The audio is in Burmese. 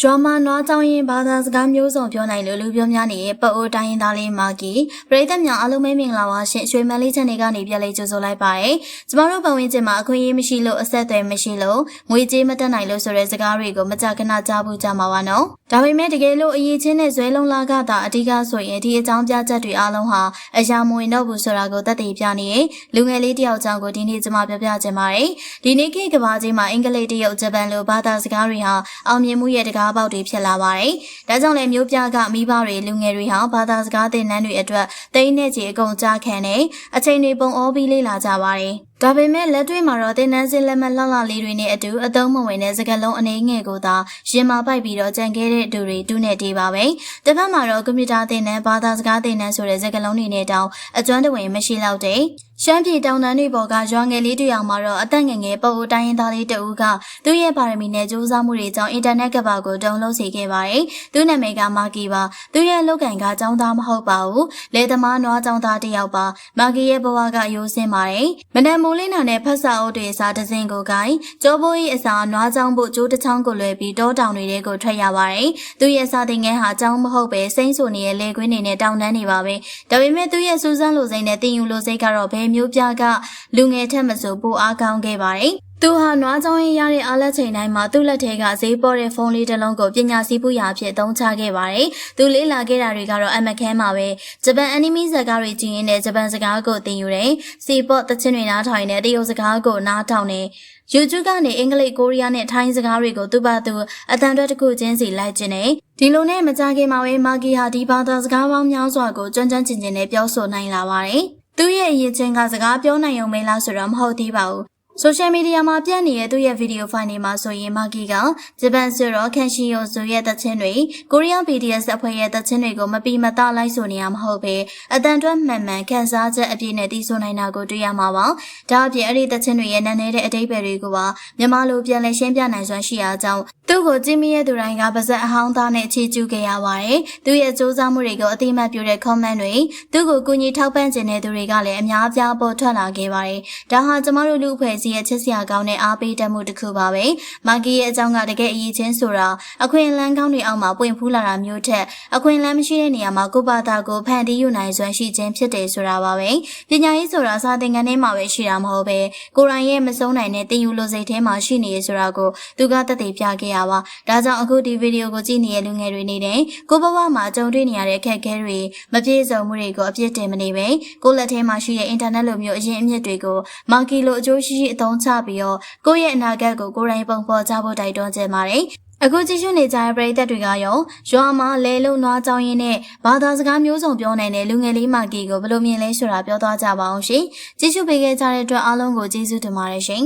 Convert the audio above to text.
ရွာမှာနွားကြောင်းရင်ဘာသာစကားမျိုးစုံပြောနိုင်လို့လူပြောများနေတဲ့ပအိုတိုင်းရင်းသားလေးမာကီပရိသတ်များအားလုံးပဲမင်္ဂလာပါရှင်ရွှေမန်းလေးချန်နယ်ကနေပြန်လေးကြိုဆိုလိုက်ပါတယ်ကျမတို့ပတ်ဝန်းကျင်မှာအခွင့်အရေးမရှိလို့အဆက်အသွယ်မရှိလို့ငွေကြေးမတက်နိုင်လို့ဆိုတဲ့စကားတွေကိုမကြခဏကြားဖို့ကြမှာပါနော် ဒါပေမဲ့တကယ်လို့အရေးချင်းနဲ့ဇွဲလုံးလာကတာအဓိကဆိုရင်ဒီအကြောင်းပြချက်တွေအားလုံးဟာအရာမဝင်တော့ဘူးဆိုတာကိုသက်သေပြနေလူငယ်လေးတယောက်ကြောင့်ကိုဒီနေ့ကျမပြောပြချင်ပါတယ်ဒီနေ့ခေတ်ကဘာကြီးမှာအင်္ဂလိပ်တရုတ်ဂျပန်လိုဘာသာစကားတွေဟာအောင်မြင်မှုရဲ့တကားပေါက်တွေဖြစ်လာပါတယ်။ဒါကြောင့်လည်းမျိုးပြကမိဘတွေလူငယ်တွေဟာဘာသာစကားသင်တန်းတွေအတွက်တိမ့်နဲ့ချီအကုန်ကြားခံနေအချိန်တွေပုံအောပြီးလေ့လာကြပါတယ်။ ဒါပေမဲ့လက်တွေ့မှာတော့တင်နန်းစင်လက်မလှလှလေးတွေနဲ့အတူအသုံးမဝင်တဲ့စကားလုံးအနေငယ်ကိုသာရင်မာပိုက်ပြီးတော့ကြံခဲ့တဲ့သူတွေတူးနေတေးပါပဲ။တစ်ဖက်မှာတော့ကွန်ပျူတာသင်တန်းဘာသာစကားသင်တန်းဆိုတဲ့စကားလုံးတွေနဲ့တောင်အကျွမ်းတဝင်မရှိတော့တဲ့ ရှမ်းပြည်တောင်တန်းတွေပေါ်ကရွာငယ်လေးတစ်ယောက်မှာတော့အသက်ငယ်ငယ်ပုပ်ဦးတိုင်းရင်းသားလေးတဦးကသူ့ရဲ့ပါရမီနဲ့စူးစမ်းမှုတွေကြောင့်အင်တာနက်ကဘာကိုတုံလုံးစေခဲ့ပါတယ်။သူ့နာမည်ကမာကီပါ။သူ့ရဲ့လုပ်ကင်ကចောင်းသားမဟုတ်ပါဘူး။လေသမားနွားចောင်းသားတစ်ယောက်ပါ။မာကီရဲ့ဘဝကရိုးစင်းပါတယ်။မနက်မိုးလင်းတာနဲ့ဖက်စာအုပ်တွေစားတစင်ကိုကိုင်ကျောဘိုး၏အစာနွားចောင်းဖို့ကျိုးတစ်ချောင်းကိုလွယ်ပြီးတောတောင်တွေကိုထွက်ရပါတယ်။သူ့ရဲ့စာသင်ငယ်ဟာចောင်းမဟုတ်ပဲစိမ့်ဆူနေတဲ့လေကွင်းတွေနဲ့တောင်တန်းနေပါပဲ။ဒါပေမဲ့သူ့ရဲ့စူးစမ်းလိုစိတ်နဲ့တင်ယူလိုစိတ်ကတော့ဘယ် မျိုးပြကလူငယ်ထက်မဆိုပိုအားကောင်းခဲ့ပါတယ်။သူဟာနွားကြောင်းရင်ရတဲ့အားလက်ချိန်တိုင်းမှာသူ့လက်ထဲကဈေးပေါ်တဲ့ဖုန်းလေးတစ်လုံးကိုပညာစီးပူရာအဖြစ်သုံးချခဲ့ပါတယ်။သူလေးလာခဲ့တာတွေကတော့အမခဲမှာပဲဂျပန်အနီမီဇာတ်ကားတွေကြည့်ရင်းနဲ့ဂျပန်စကားကိုသင်ယူတယ်။စီပေါ့တချင်းတွေနားထောင်နေတရုတ်စကားကိုနားထောင်နေ YouTube ကနေအင်္ဂလိပ်ကိုရီးယားနဲ့ထိုင်းစကားတွေကိုသူ့ဘာသူအတန်တွဲတစ်ခုချင်းစီလိုက်ကျင်နေဒီလိုနဲ့မကြခင်မှာပဲမာဂီဟာဒီဘာသာစကားပေါင်းများစွာကိုကျွမ်းကျွမ်းကျင်ကျင်နဲ့ပြောဆိုနိုင်လာပါတယ်။ သူ့ရဲ့အရေးချင်းကစကားပြောနိုင်ုံမလားဆိုတော့မဟုတ်သေးပါဘူး။ social media မှာပြန့်နေတဲ့သူ့ရဲ့ video file တွေမှာဆိုရင်မာကီကဂျပန်ဆိုတော့ကန်ရှီယိုဆိုရဲ့တခြင်းတွေကိုရီးယား BTS အဖွဲ့ရဲ့တခြင်းတွေကိုမပီမတလိုက်ဆိုနေရမဟုတ်ပဲအတန်တွက်မှန်မှန်ခန်းစားချက်အပြည့်နဲ့တည်ဆိုနိုင်တာကိုတွေ့ရမှာပါ။ဒါအပြင်အဲ့ဒီတခြင်းတွေရဲ့နာနေတဲ့အတိတ်ပဲတွေကိုပါမြန်မာလိုပြန်လည်ရှင်းပြနိုင်စွမ်းရှိအားကြောင့်သူ့ကိုကြည့်မိရဲ့သူတိုင်းကပါဇက်အဟောင်းသားနဲ့အခြေကျူခဲ့ရပါတယ်။သူ့ရဲ့စူးစမ်းမှုတွေကိုအတိမတ်ပြုတဲ့ comment တွေသူ့ကိုကူညီထောက်ပံ့ခြင်းတဲ့သူတွေကလည်းအများအပြားပေါ်ထွက်လာခဲ့ပါတယ်။ဒါဟာကျမတို့လူအဖွဲ့အစည်းရဲ့ချစ်စရာကောင်းတဲ့အားပေးတတ်မှုတစ်ခုပါပဲ။မာဂီရဲ့အကြောင်းကတကယ်အရေးချင်းဆိုတာအခွင့်အလမ်းကောင်းတွေအောက်မှာပွင့်ဖူးလာတာမျိုးထက်အခွင့်အလမ်းမရှိတဲ့နေရာမှာကိုပါတာကိုဖန်တီးယူနိုင်စွမ်းရှိခြင်းဖြစ်တယ်ဆိုတာပါပဲ။ပညာရေးဆိုတာစာသင်ခန်းထဲမှာပဲရှိတာမဟုတ်ပဲကိုရိုင်းရဲ့မဆုံးနိုင်တဲ့တင်ယူလိုစိတ်ထဲမှာရှိနေရဆိုတာကိုသူကသက်သေပြခဲ့ရပါ။ဒါကြောင့်အခုဒီဗီဒီယိုကိုကြည့်နေတဲ့လူငယ်တွေနေတယ်ကိုဘဝမှာကြုံတွေ့နေရတဲ့အခက်အခဲတွေမပြည့်စုံမှုတွေကိုအပြစ်တင်မနေပဲကိုလက်ထဲမှာရှိတဲ့အင်တာနက်လိုမျိုးအရင်အမြစ်တွေကိုမာကီလိုအကျိုးရှိရှိအသုံးချပြီးတော့ကိုယ့်ရဲ့အနာဂတ်ကိုကိုယ်တိုင်ပုံဖော်ကြဖို့တိုက်တွန်းကြပါတယ်အခုကြည့်ရှုနေကြတဲ့ပရိသတ်တွေကရောရွာမှာလဲလုံးနွားကြောင်းရင်းနဲ့ဘာသာစကားမျိုးစုံပြောနိုင်တဲ့လူငယ်လေးမာကီကိုဘယ်လိုမြင်လဲဆိုတာပြောသွားကြပါအောင်ရှင်ကြည့်ရှုပေးခဲ့ကြတဲ့အတွက်အားလုံးကိုကျေးဇူးတင်ပါတယ်ရှင်